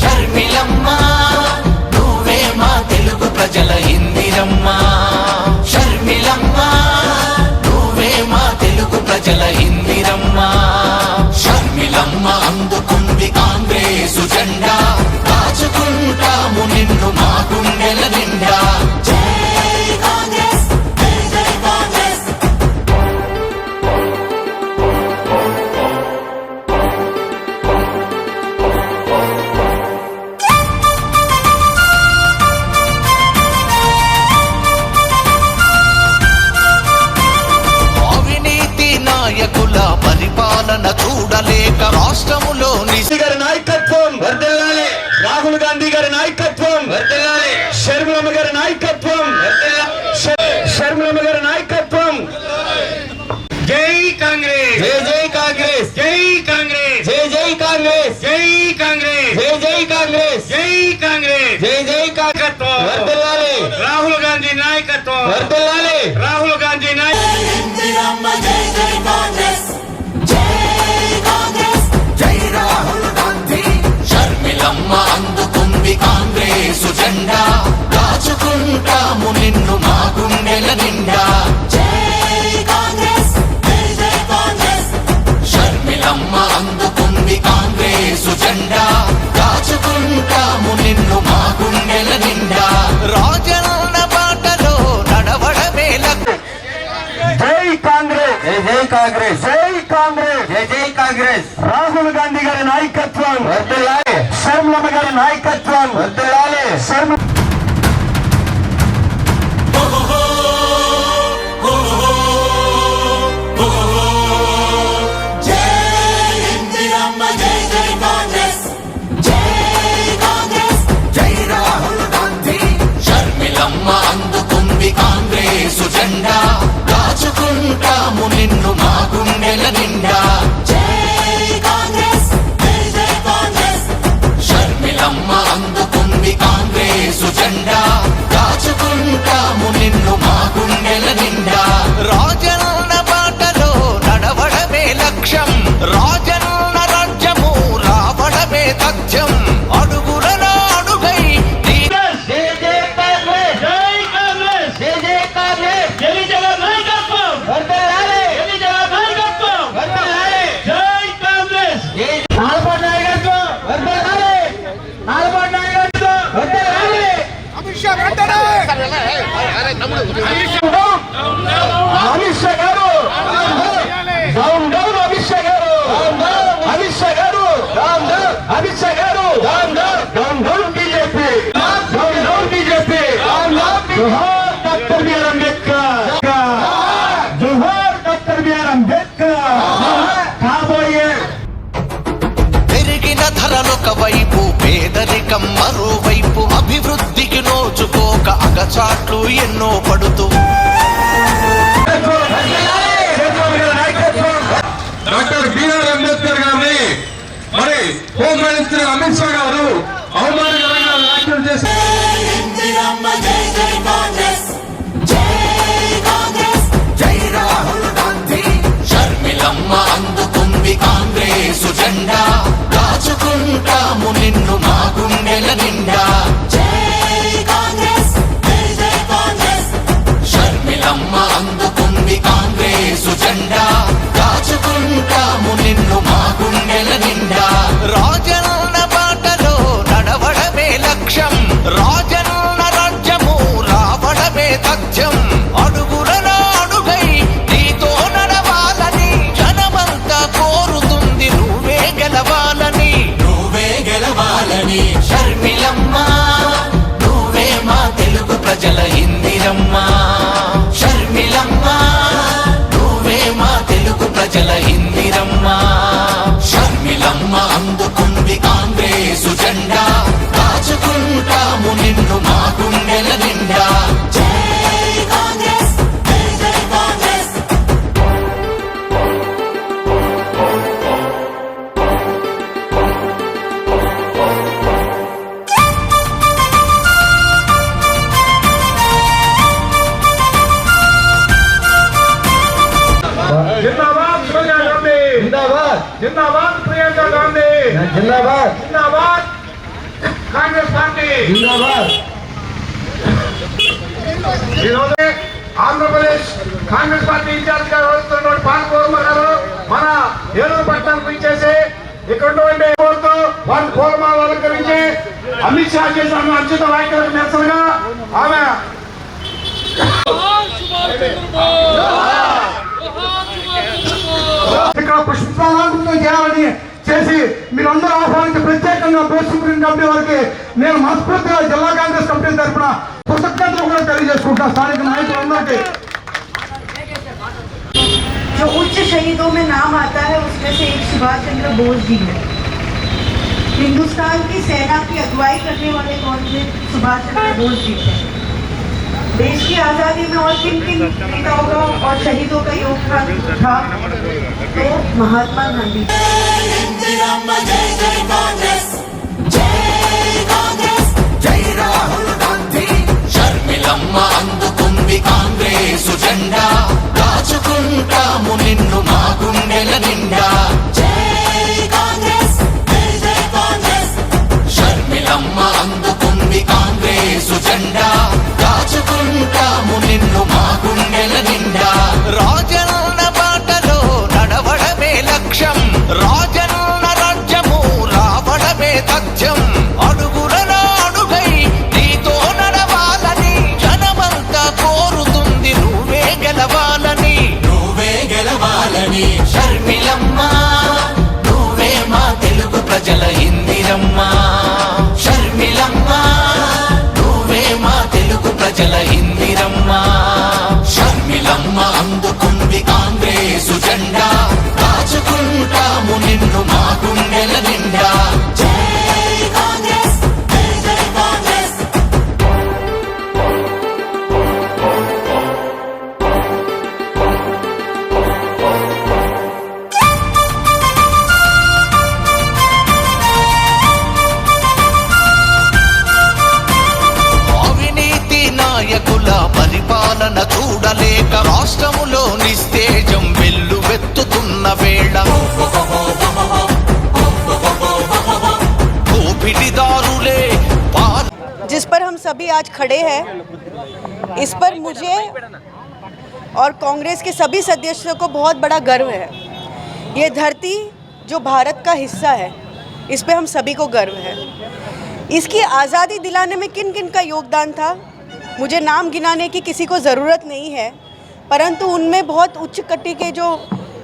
షర్మిలమ్మ నువ్వే మా తెలుగు ప్రజల ఇందిరమ్మ. వర్దిల్లాలి. రాహుల్ గాంధీ నాయక్. గాంధీ గారి నాయకత్వం శర్మలమ్మ గారి నాయకత్వం శర్మ కాంగ్రెసు జెండా. దాచుకుంటాము నిన్ను మా గుండెల నిండా. అమిత్ షా గారు. డౌన్ డౌన్ అమిత్ షా గారు అమిత్ షా గారు అమిత్ షా గారు డౌన్ డౌన్ బీజేపీ బీజేపీ చాట్లు ఎన్నో పడుతూ. డాక్టర్ బిఆర్ అంబేద్కర్ గారిని మరి హోమ్ మినిస్టర్ అమిత్ షా గారు అవమానకరంగా వ్యాఖ్యలు చేశారు అందుకుంది కాంగ్రెస్ జెండా దాచుకుంటాము నిన్ను கர்மிலம்மா ఈరోజు ఆంధ్రప్రదేశ్ కాంగ్రెస్ పార్టీ ఇన్ఛార్జ్గా వస్తున్నటువంటి పాలకూరమ్మ గారు మన ఏలూరు పట్టణానికి ఇచ్చేసి ఇక్కడ ఉన్నటువంటి కోరుతూ వారి పూలమాల అలంకరించి అమిత్ షా చేసిన అంచిత వ్యాఖ్యలకు నిరసనగా ఆమె ఇక్కడ పుష్పాలంకృతం చేయాలని చేసి మీరందరూ ఆహ్వానించి ప్రత్యేకంగా పోస్ట్ సుప్రీం కమిటీ వారికి నేను మనస్ఫూర్తిగా జిల్లా కాంగ్రెస్ కమిటీ తరఫున కృతజ్ఞతలు కూడా తెలియజేసుకుంటా స్థానిక నాయకులందరికీ जो उच्च शहीदों में नाम आता है उसमें से एक सुभाष चंद्र बोस जी है हिंदुस्तान की सेना की अगुवाई करने वाले कौन थे सुभाष चंद्र बोस जी थे देश की आज़ादी में और किन किन नेताओं का और शहीदों का योगदान था तो महात्मा गांधी ఇందిరమ్మ జై జై కాంగ్రెస్ జై కాంగ్రెస్ జై రాహుల్ గాంధీ షర్మిలమ్మ అందుకుంది కాంగ్రెసు జెండా దాచుకుంటాము నిన్ను మా గుండెల నిండా జై కాంగ్రెస్ జై జై కాంగ్రెస్ షర్మిలమ్మ అందుకుంది కాంగ్రెసు జెండా జల ప్రజల ఇందిరమ్మ షర్మిలమ్మ నువ్వే మా తెలుగు ప్రజల ఇందిరమ్మ. షర్మిలమ్మ అందుకుంది కాంగ్రెసు జెండా కాచుకుంటాము నిన్ను మా గుండెల రాష్ట్రములో నిస్తేజం వెల్లువెత్తుతున్న వేళ దోపిడిదారులే పాల जिस पर हम सभी आज खड़े हैं इस पर मुझे और कांग्रेस के सभी सदस्यों को बहुत बड़ा गर्व है ये धरती जो भारत का हिस्सा है इस पे हम सभी को गर्व है इसकी आज़ादी दिलाने में किन किन का योगदान था मुझे नाम गिनाने की किसी को ज़रूरत नहीं है परंतु उनमें बहुत उच्च कटी के जो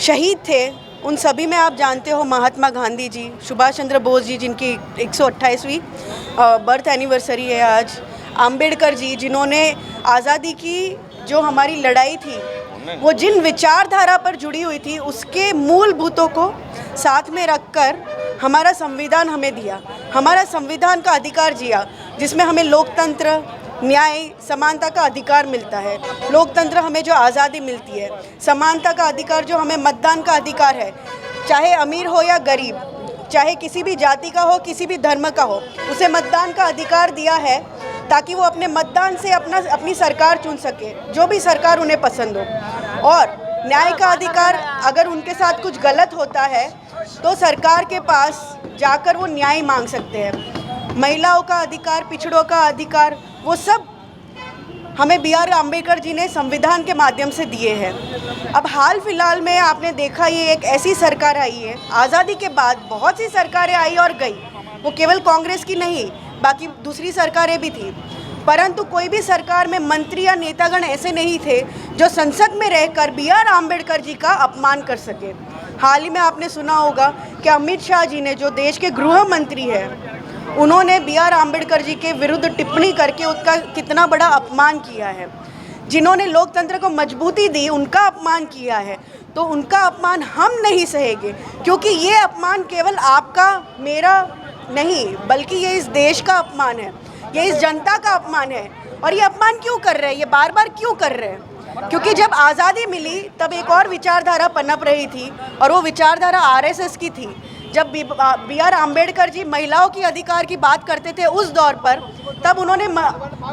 शहीद थे, उन सभी में आप जानते हो महात्मा गांधी जी, सुभाष चंद्र बोस जी, जिनकी 128वीं बर्थ एनिवर्सरी है आज अंबेडकर जी, जिन्होंने आज़ादी की जो हमारी लड़ाई थी, वो जिन विचारधारा पर जुड़ी हुई थी, उसके मूलभूतों को साथ में रखकर हमारा संविधान हमें दिया, हमारा संविधान का अधिकार जिया, जिसमें हमें लोकतंत्र न्याय, समानता का अधिकार मिलता है। लोकतंत्र हमें जो आज़ादी मिलती है, समानता का अधिकार जो हमें मतदान का अधिकार है, चाहे अमीर हो या गरीब, चाहे किसी भी जाति का हो, किसी भी धर्म का हो, उसे मतदान का अधिकार दिया है ताकि वो अपने मतदान से अपना, अपनी सरकार चुन सके, जो भी सरकार उन्हें पसंद हो। और न्याय का अधिकार अगर उनके साथ कुछ गलत होता है तो सरकार के पास जाकर वो न्याय मांग सकते हैं। महिलाओं का अधिकार, पिछड़ों का अधिकार वो सब हमें बी आर अंबेडकर जी ने संविधान के माध्यम से दिए हैं। अब हाल फ़िलहाल में आपने देखा ये एक ऐसी सरकार आई है, आज़ादी के बाद बहुत सी सरकारें आई और गई। वो केवल कांग्रेस की नहीं, बाकी दूसरी सरकारें भी थी। परंतु कोई भी सरकार में मंत्री या नेतागण ऐसे नहीं थे जो संसद में रहकर बी आर अंबेडकर जी का अपमान कर सके। हाल ही में आपने सुना होगा कि अमित शाह जी ने, जो देश के गृह मंत्री है उन्होंने बी आर अंबेडकर जी के विरुद्ध टिप्पणी करके उसका कितना बड़ा अपमान किया है। जिन्होंने लोकतंत्र को मजबूती दी, उनका अपमान किया है। तो उनका अपमान हम नहीं सहेंगे, क्योंकि ये अपमान केवल आपका, मेरा नहीं, बल्कि ये इस देश का अपमान है। ये इस जनता का अपमान है। और ये अपमान क्यों कर रहे हैं? ये बार बार क्यों कर रहे हैं? क्योंकि जब आज़ादी मिली, तब एक और विचारधारा पनप रही थी, और वो विचारधारा आरएसएस की थी। जब बी आर आम्बेडकर जी महिलाओं की अधिकार की बात करते थे उस दौर पर, तब उन्होंने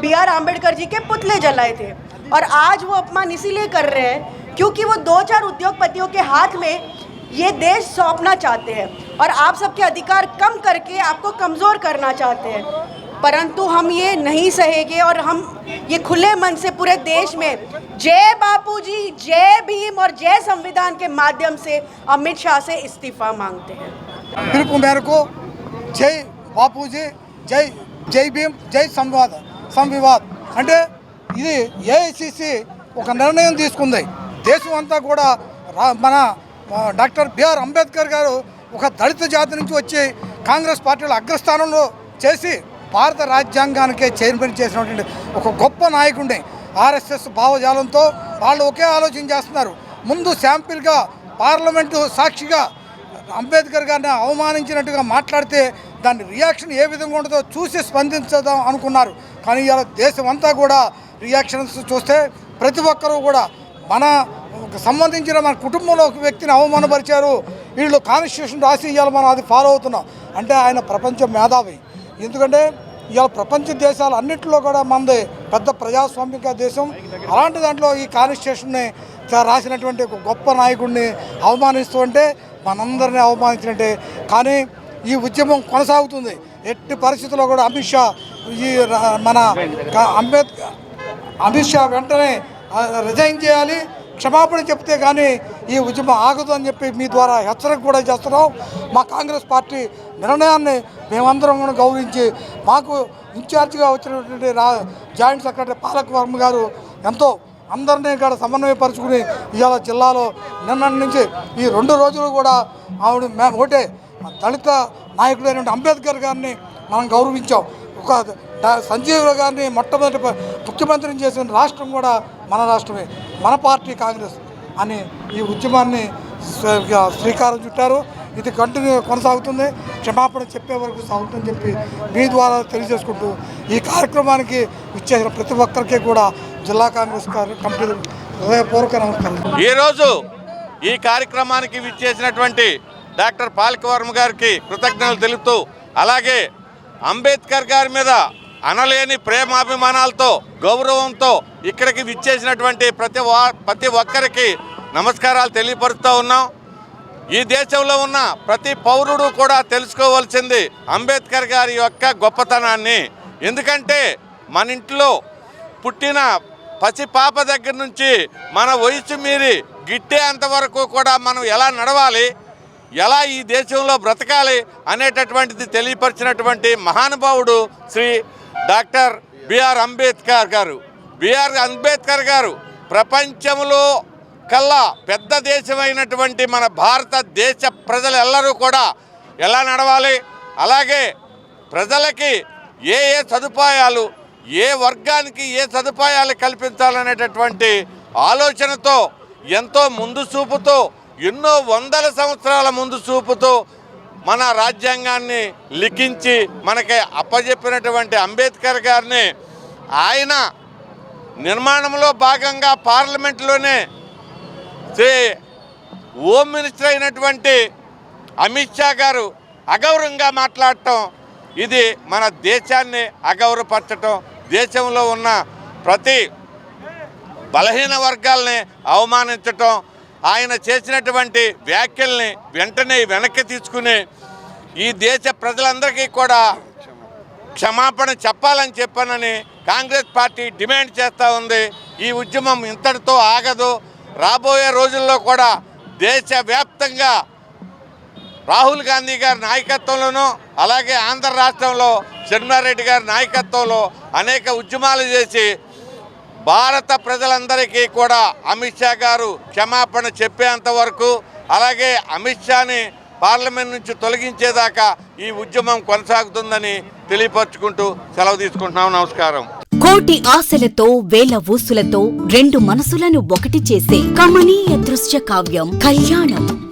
बी आर आम्बेडकर जी के पुतले जलाए थे। और आज वो अपमान इसीलिए कर रहे हैं क्योंकि वो दो चार उद्योगपतियों के हाथ में ये देश सौंपना चाहते हैं और आप सबके अधिकार कम करके आपको कमज़ोर करना चाहते हैं। परंतु हम ये नहीं सहेंगे और हम ये खुले मन से पूरे देश में जय बापूजी, जय भीम और जय संविधान के माध्यम से अमित शाह से इस्तीफा मांगते हैं। పిలుపు మేరకు జై బాపూజీ జై జై భీమ్ జై సంవాద్ సంవివాద్. అంటే ఇది ఏఐసిసి ఒక నిర్ణయం తీసుకుంది. దేశం అంతా కూడా రా మన డాక్టర్ బిఆర్ అంబేద్కర్ గారు ఒక దళిత జాతి నుంచి వచ్చి కాంగ్రెస్ పార్టీలో అగ్రస్థానంలో చేసి భారత రాజ్యాంగానికే చైర్మన్ చేసినటువంటి ఒక గొప్ప నాయకుడిని ఆర్ఎస్ఎస్ భావజాలంతో వాళ్ళు ఒకే ఆలోచన చేస్తున్నారు. ముందు శాంపిల్గా పార్లమెంటు సాక్షిగా అంబేద్కర్ గారిని అవమానించినట్టుగా మాట్లాడితే దాని రియాక్షన్ ఏ విధంగా ఉంటుందో చూసి స్పందించదాం అనుకున్నారు. కానీ ఇలా దేశం అంతా కూడా రియాక్షన్స్ చూస్తే ప్రతి ఒక్కరూ కూడా మన సంబంధించిన మన కుటుంబంలో ఒక వ్యక్తిని అవమానపరిచారు. వీళ్ళు కాన్స్టిట్యూషన్ రాసి ఇవాళ మనం అది ఫాలో అవుతున్నాం. అంటే ఆయన ప్రపంచ మేధావి. ఎందుకంటే ఇవాళ ప్రపంచ దేశాలు అన్నింటిలో కూడా మనది పెద్ద ప్రజాస్వామిక దేశం. అలాంటి దాంట్లో ఈ కాన్స్టిట్యూషన్ని రాసినటువంటి గొప్ప నాయకుడిని అవమానిస్తూ ఉంటే మనందరినీ అవమానించినట్టే. కానీ ఈ ఉద్యమం కొనసాగుతుంది. ఎట్టి పరిస్థితుల్లో కూడా అమిత్ షా ఈ మన అంబేద్కర్ అమిత్ షా వెంటనే రిజైన్ చేయాలి. క్షమాపణ చెప్తే కానీ ఈ ఉద్యమం ఆగదు అని చెప్పి మీ ద్వారా హెచ్చరిక కూడా చేస్తున్నాం. మా కాంగ్రెస్ పార్టీ నిర్ణయాన్ని మేమందరం కూడా గౌరవించి మాకు ఇన్ఛార్జిగా వచ్చినటువంటి రా జాయింట్ సెక్రటరీ పాలక వర్మ గారు ఎంతో అందరినీ ఇక్కడ సమన్వయపరుచుకుని ఇవాళ జిల్లాలో నిన్నటి నుంచి ఈ రెండు రోజులు కూడా ఆవిడ మేము ఒకటే దళిత నాయకుడైన అంబేద్కర్ గారిని మనం గౌరవించాం. ఒక సంజీవ్ గారిని మొట్టమొదటి ముఖ్యమంత్రిని చేసిన రాష్ట్రం కూడా మన రాష్ట్రమే మన పార్టీ కాంగ్రెస్ అని ఈ ఉద్యమాన్ని శ్రీకారం చుట్టారు. ఇది కంటిన్యూ కొనసాగుతుంది. క్షమాపణ చెప్పే వరకు సాగుతుందని చెప్పి మీ ద్వారా తెలియజేసుకుంటూ ఈ కార్యక్రమానికి ఇచ్చేసిన ప్రతి ఒక్కరికి కూడా జిల్లా కాంగ్రెస్ కమిటీ హృదయపూర్వక నమస్కారం. ఈరోజు ఈ కార్యక్రమానికి విచ్చేసినటువంటి డాక్టర్ పాలకవర్మ గారికి కృతజ్ఞతలు తెలుపుతూ అలాగే అంబేద్కర్ గారి మీద అనలేని ప్రేమాభిమానాలతో గౌరవంతో ఇక్కడికి విచ్చేసినటువంటి ప్రతి వా- ప్రతి ఒక్కరికి నమస్కారాలు తెలియపరుస్తూ ఉన్నాం. ఈ దేశంలో ఉన్న ప్రతి పౌరుడు కూడా తెలుసుకోవాల్సింది అంబేద్కర్ గారి యొక్క గొప్పతనాన్ని. ఎందుకంటే మన ఇంట్లో పుట్టిన పసి పాప దగ్గర నుంచి మన వయసు మీరి గిట్టే అంతవరకు కూడా మనం ఎలా నడవాలి ఎలా ఈ దేశంలో బ్రతకాలి అనేటటువంటిది తెలియపరిచినటువంటి మహానుభావుడు శ్రీ డాక్టర్ బిఆర్ అంబేద్కర్ గారు. బిఆర్ అంబేద్కర్ గారు ప్రపంచంలో కల్లా పెద్ద దేశమైనటువంటి మన భారతదేశ ప్రజలు ఎల్లరూ కూడా ఎలా నడవాలి అలాగే ప్రజలకి ఏ ఏ సదుపాయాలు ఏ వర్గానికి ఏ సదుపాయాలు కల్పించాలనేటటువంటి ఆలోచనతో ఎంతో ముందు చూపుతో ఎన్నో వందల సంవత్సరాల ముందు చూపుతో మన రాజ్యాంగాన్ని లిఖించి మనకి అప్పజెప్పినటువంటి అంబేద్కర్ గారిని ఆయన నిర్మాణంలో భాగంగా పార్లమెంట్లోనే శ్రీ హోమ్ మినిస్టర్ అయినటువంటి అమిత్ షా గారు అగౌరవంగా మాట్లాడటం ఇది మన దేశాన్ని అగౌరవపరచటం దేశంలో ఉన్న ప్రతి బలహీన వర్గాల్ని అవమానించటం ఆయన చేసినటువంటి వ్యాఖ్యల్ని వెంటనే వెనక్కి తీసుకుని ఈ దేశ ప్రజలందరికీ కూడా క్షమాపణ చెప్పాలని చెప్పానని కాంగ్రెస్ పార్టీ డిమాండ్ చేస్తూ ఉంది. ఈ ఉద్యమం ఇంతటితో ఆగదు. రాబోయే రోజుల్లో కూడా దేశవ్యాప్తంగా రాహుల్ గాంధీ గారి నాయకత్వంలోనూ అలాగే ఆంధ్ర రాష్ట్రంలో శర్మారెడ్డి గారి నాయకత్వంలో అనేక ఉద్యమాలు చేసి భారత ప్రజలందరికీ కూడా అమిత్ షా గారు క్షమాపణ చెప్పేంత వరకు అలాగే అమిత్ షాని పార్లమెంట్ నుంచి తొలగించేదాకా ఈ ఉద్యమం కొనసాగుతుందని తెలియపరుచుకుంటూ సెలవు తీసుకుంటున్నాం. నమస్కారం. కోటి ఆశలతో వేల ఊసులతో రెండు మనసులను ఒకటి చేసే కమనీయ దృశ్య కావ్యం కళ్యాణం.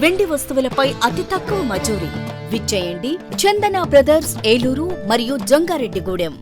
వెండి వస్తువులపై అతి తక్కువ మజూరీ. విచ్చేయండి చందన బ్రదర్స్ ఏలూరు మరియు జంగారెడ్డిగూడెం.